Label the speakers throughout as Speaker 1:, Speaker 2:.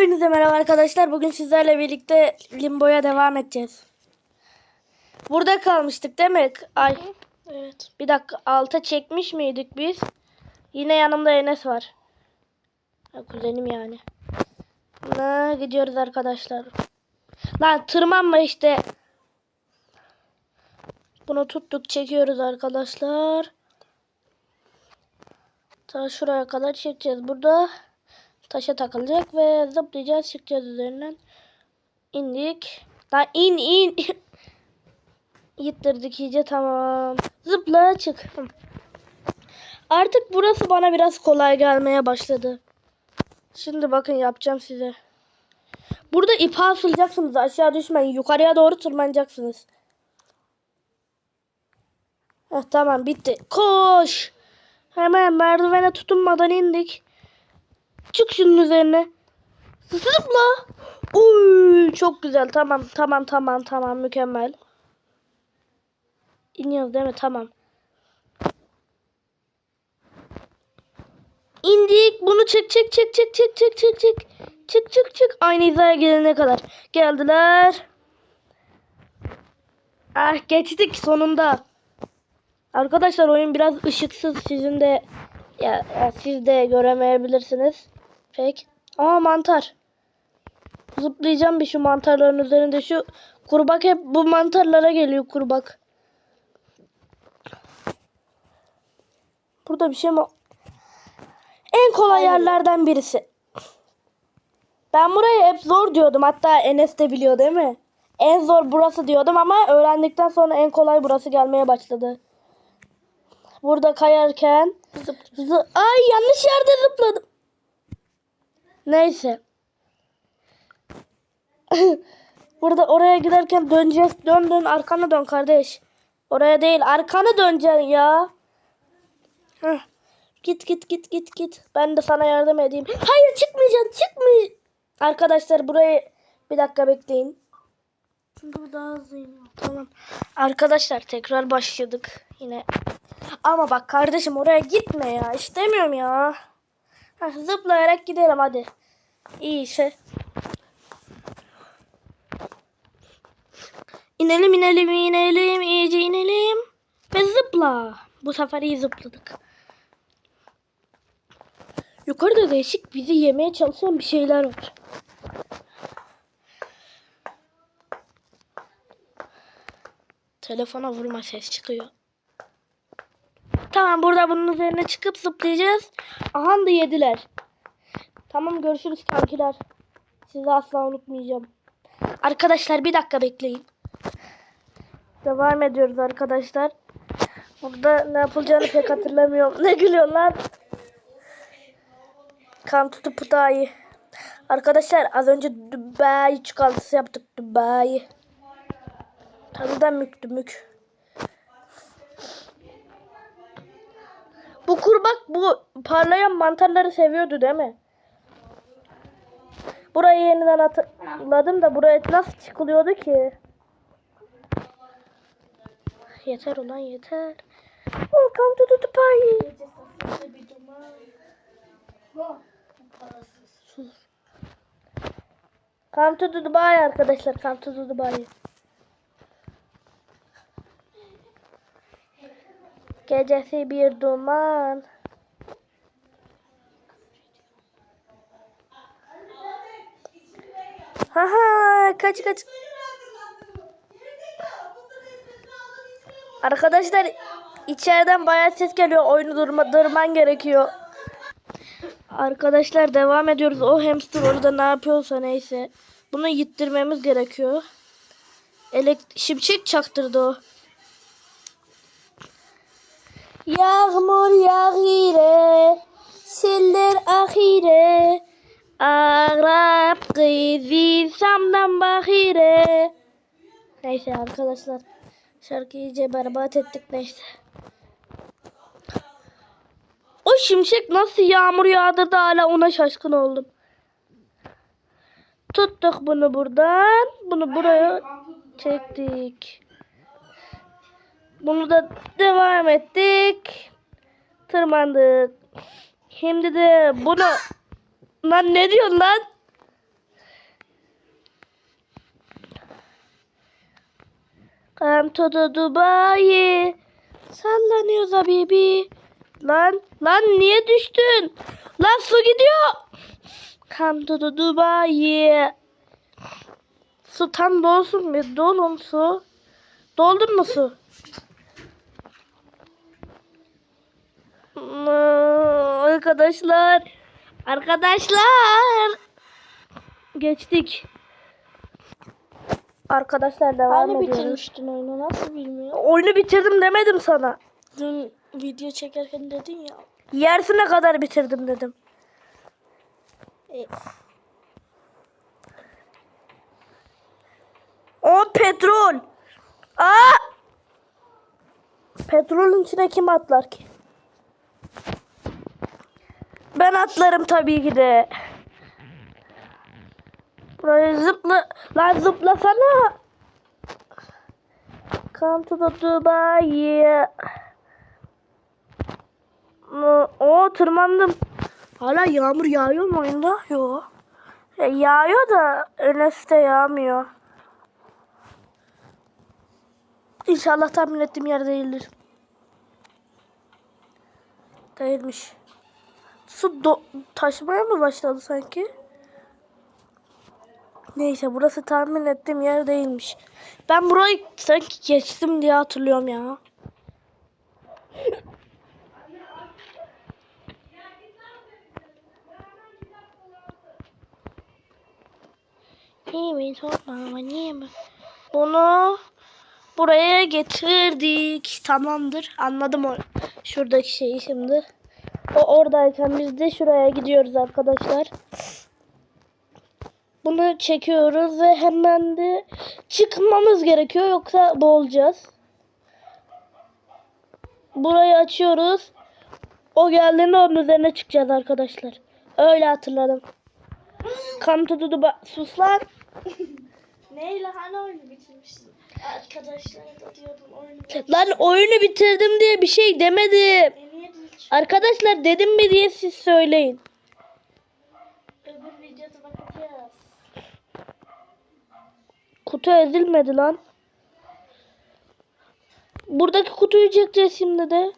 Speaker 1: Hepinize merhaba arkadaşlar. Bugün sizlerle birlikte Limbo'ya devam edeceğiz. Burada kalmıştık değil mi? Ay. Evet. Bir dakika. Alta çekmiş miydik biz? Yine yanımda Enes var. Kuzenim yani. Ne gidiyoruz arkadaşlar. Lan tırmanma işte. Bunu tuttuk çekiyoruz arkadaşlar. Ta şuraya kadar çekeceğiz. Burada taşa takılacak ve zıplayacağız çıkacağız üzerinden. İndik. Lan in in. Yittirdik iyice tamam. Zıpla çık. Artık burası bana biraz kolay gelmeye başladı. Şimdi bakın yapacağım size. Burada ipe asılacaksınız. Aşağı düşmeyin. Yukarıya doğru tırmanacaksınız. Heh, tamam bitti. Koş. Hemen merdivene tutunmadan indik. Çık şunun üzerine. Zıpla. Uy, çok güzel. Tamam, tamam, tamam, tamam. Mükemmel. İniyoruz değil mi? Tamam. İndik. Bunu çek, çek, çek, çek, çek, çek, çek, çek. Çık, çık, çık. Aynı hizaya gelene kadar. Geldiler. Ah geçtik sonunda. Arkadaşlar oyun biraz ışıksız. Sizin de ya, ya siz de göremeyebilirsiniz. Pek. Aa mantar. Zıplayacağım bir şu mantarların üzerinde. Şu kurbak hep bu mantarlara geliyor kurbak. Burada bir şey mi? En kolay yerlerden birisi. Ben burayı hep zor diyordum. Hatta Enes de biliyor değil mi? En zor burası diyordum ama öğrendikten sonra en kolay burası gelmeye başladı. Burada kayarken zı- ay yanlış yerde zıpladım. Neyse. Burada oraya giderken döneceğiz. Dön dön arkana dön kardeş. Oraya değil arkana döneceksin ya. Heh. Git git git git git. Ben de sana yardım edeyim. Hayır çıkmayacaksın çıkmay. Arkadaşlar burayı bir dakika bekleyin. Çünkü daha hızlıyım. Tamam. Arkadaşlar tekrar başladık yine. Ama bak kardeşim oraya gitme ya. İstemiyorum ya. Heh, zıplayarak gidelim hadi. İyiyse. İnelim inelim inelim iyice inelim. Ve zıpla. Bu sefer iyi zıpladık. Yukarıda değişik bizi yemeye çalışan bir şeyler var. Telefona vurma ses çıkıyor. Tamam burada bunun üzerine çıkıp zıplayacağız. Aha da yediler. Tamam görüşürüz kankiler. Sizi asla unutmayacağım. Arkadaşlar bir dakika bekleyin. Devam ediyoruz arkadaşlar. Burada ne yapılacağını pek hatırlamıyorum. Ne gülüyorsun lan? Kan tutup dayı. Arkadaşlar az önce Dubai çikolatası yaptık. Dubai. Tadı da müktü mük. Bu kurbak bu parlayan mantarları seviyordu değil mi? Burayı yeniden hatırladım da buraya nasıl çıkılıyordu ki? Yeter ulan yeter. Welcome to Dubai. Sus. Come to Dubai arkadaşlar. Come to Dubai. Gecesi bir duman. Haha kaç kaç. Arkadaşlar içeriden bayağı ses geliyor. Oyunu durma, durman gerekiyor. Arkadaşlar devam ediyoruz. O hamster orada ne yapıyorsa neyse. Bunu yittirmemiz gerekiyor. Elekt şimşek çaktırdı o. Yağmur yağire, seller ahire, Kızı samdan bahire. Neyse arkadaşlar, şarkıyı iyice berbat ettik neyse. O şimşek nasıl yağmur yağdırdı hala ona şaşkın oldum. Tuttuk bunu buradan, bunu buraya çektik. Bunu da devam ettik. Tırmandık. Şimdi de bunu... Lan ne diyorsun lan? Come to the Dubai. Sallanıyoruz habibi. Lan lan niye düştün? Lan su gidiyor. Come to Dubai. Su tam dolsun bir dolun su. Doldun mu su? Arkadaşlar. Arkadaşlar. Geçtik. Arkadaşlar devam
Speaker 2: Hani
Speaker 1: ediyoruz.
Speaker 2: bitirmiştin oyunu nasıl bilmiyorum.
Speaker 1: Oyunu bitirdim demedim sana.
Speaker 2: Dün video çekerken dedin ya.
Speaker 1: Yersine kadar bitirdim dedim.
Speaker 2: E,
Speaker 1: O petrol. Aa! Petrolün içine kim atlar ki? Ben atlarım tabii ki de. Buraya zıpla. Lan zıplasana. Come to the Dubai. O tırmandım. Hala yağmur yağıyor mu oyunda? Yok. Ya, yağıyor da Enes'te yağmıyor. İnşallah tahmin ettiğim yer değildir. Değilmiş. Su do- taşmaya mı başladı sanki? Neyse burası tahmin ettiğim yer değilmiş. Ben burayı sanki geçtim diye hatırlıyorum ya. İyi mi? Toplama niye mi? Bunu buraya getirdik. Tamamdır. Anladım o şuradaki şeyi şimdi. O oradayken biz de şuraya gidiyoruz arkadaşlar. Bunu çekiyoruz ve hemen de çıkmamız gerekiyor yoksa boğulacağız. Burayı açıyoruz. O geldiğinde onun üzerine çıkacağız arkadaşlar. Öyle hatırladım. Come to the. Sus lan.
Speaker 2: Neyle hani oyunu bitirmiştin? Arkadaşlar da diyordum oyunu
Speaker 1: Lan oyunu bitirdim diye bir şey demedim.
Speaker 2: E
Speaker 1: Arkadaşlar dedim mi diye siz söyleyin. Kutu ezilmedi lan. Buradaki kutuyu çekeceğiz şimdi de.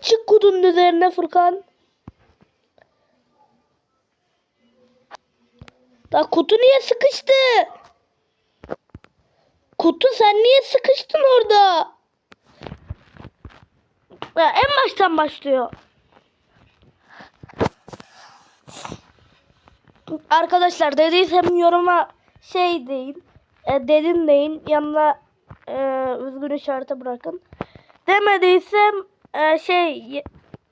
Speaker 1: Çık kutunun üzerine Furkan. Da kutu niye sıkıştı? Kutu sen niye sıkıştın orada? Ya en baştan başlıyor. Arkadaşlar dediysem yoruma şey deyin. E, dedin deyin. Yanına e, üzgün işareti bırakın. Demediysem e, şey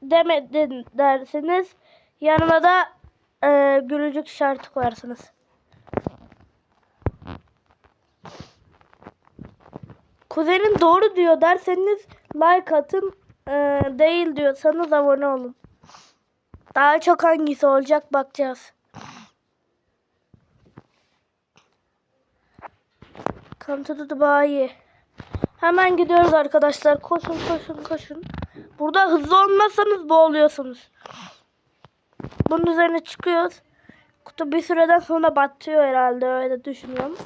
Speaker 1: demedin dersiniz. Yanına da e, gülücük işareti koyarsınız. Kuzenin doğru diyor derseniz like atın. E, değil diyorsanız abone olun. Daha çok hangisi olacak bakacağız. Come to. Hemen gidiyoruz arkadaşlar. Koşun koşun koşun. Burada hızlı olmazsanız boğuluyorsunuz. Bunun üzerine çıkıyoruz. Kutu bir süreden sonra batıyor herhalde öyle düşünüyorum.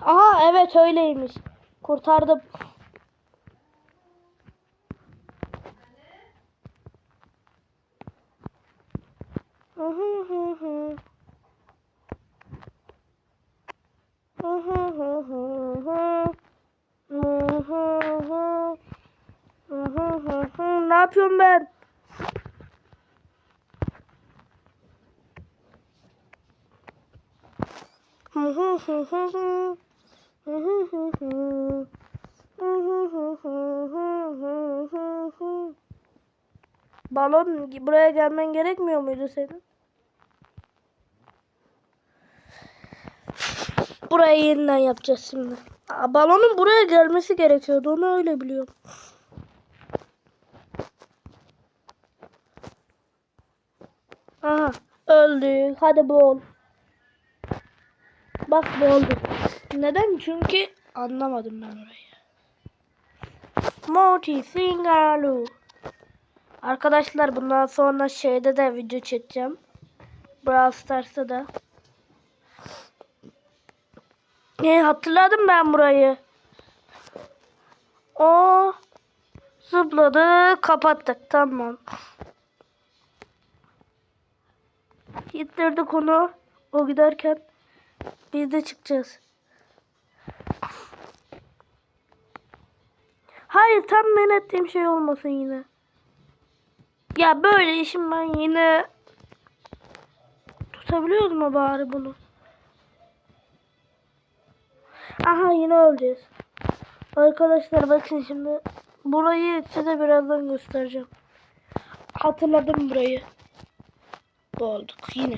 Speaker 1: Aha evet öyleymiş. Kurtardım. Balon buraya gelmen gerekmiyor muydu senin? Burayı yeniden yapacağız şimdi. Aa, balonun buraya gelmesi gerekiyordu. Onu öyle biliyorum. Aha öldük. Hadi bol. Bak boğulduk. Neden? Çünkü anlamadım ben orayı. Moti Singalu. Arkadaşlar bundan sonra şeyde de video çekeceğim. Brawl Stars'ta da. E, hatırladım ben burayı. O zıpladı kapattık tamam. Gittirdik onu. O giderken biz de çıkacağız. Hayır tam men ettiğim şey olmasın yine. Ya böyle işim ben yine tutabiliyoruz mu bari bunu? Aha yine öleceğiz. Arkadaşlar bakın şimdi burayı size birazdan göstereceğim. Hatırladım burayı. Olduk yine.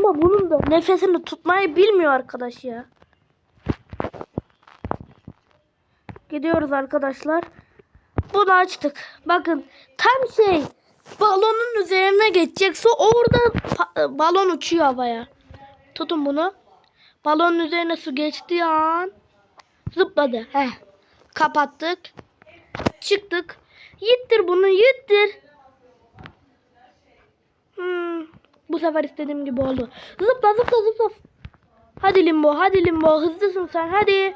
Speaker 1: Ama bunun da nefesini tutmayı bilmiyor arkadaş ya. Gidiyoruz arkadaşlar. Bunu açtık. Bakın tam şey balonun üzerine geçecekse orada pa- balon uçuyor havaya. Tutun bunu. Balonun üzerine su geçtiği an zıpladı. Heh. Kapattık. Çıktık. Yittir bunu yittir. Hmm, bu sefer istediğim gibi oldu. Zıpla zıpla zıpla. Hadi limbo hadi limbo hızlısın sen hadi.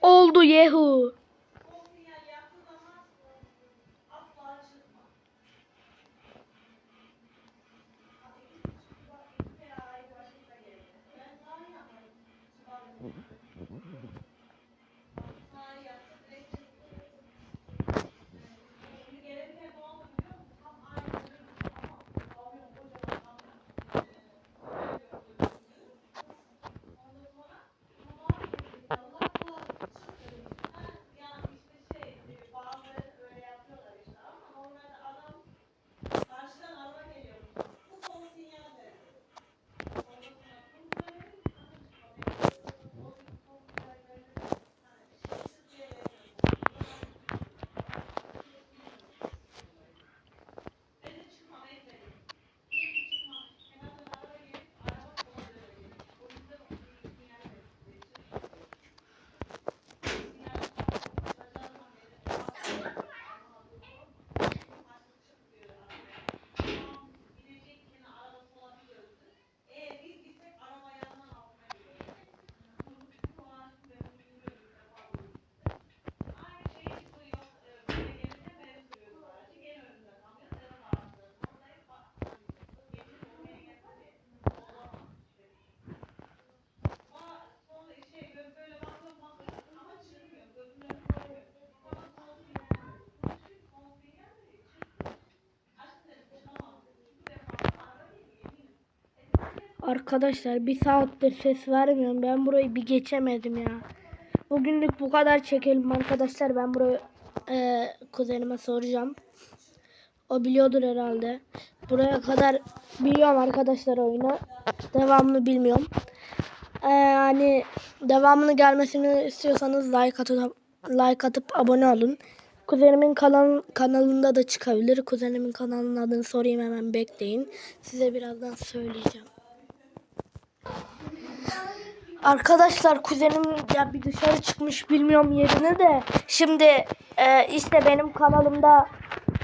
Speaker 1: Oldu yehu. Arkadaşlar bir saattir ses vermiyorum. Ben burayı bir geçemedim ya. Bugünlük bu kadar çekelim arkadaşlar. Ben burayı e, kuzenime soracağım. O biliyordur herhalde. Buraya kadar biliyorum arkadaşlar oyunu. Devamını bilmiyorum. E, yani devamını gelmesini istiyorsanız like atıp like atıp abone olun. Kuzenimin kanal, kanalında da çıkabilir. Kuzenimin kanalının adını sorayım hemen bekleyin. Size birazdan söyleyeceğim. Arkadaşlar kuzenim ya bir dışarı çıkmış bilmiyorum yerini de. Şimdi e, işte benim kanalımda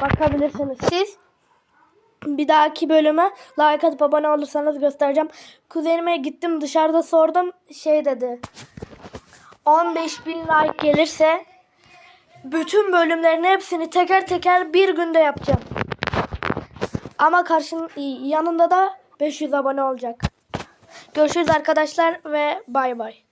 Speaker 1: bakabilirsiniz siz. Bir dahaki bölüme like atıp abone olursanız göstereceğim. Kuzenime gittim dışarıda sordum şey dedi. 15 bin like gelirse bütün bölümlerin hepsini teker teker bir günde yapacağım. Ama karşın yanında da 500 abone olacak. Görüşürüz arkadaşlar ve bay bay.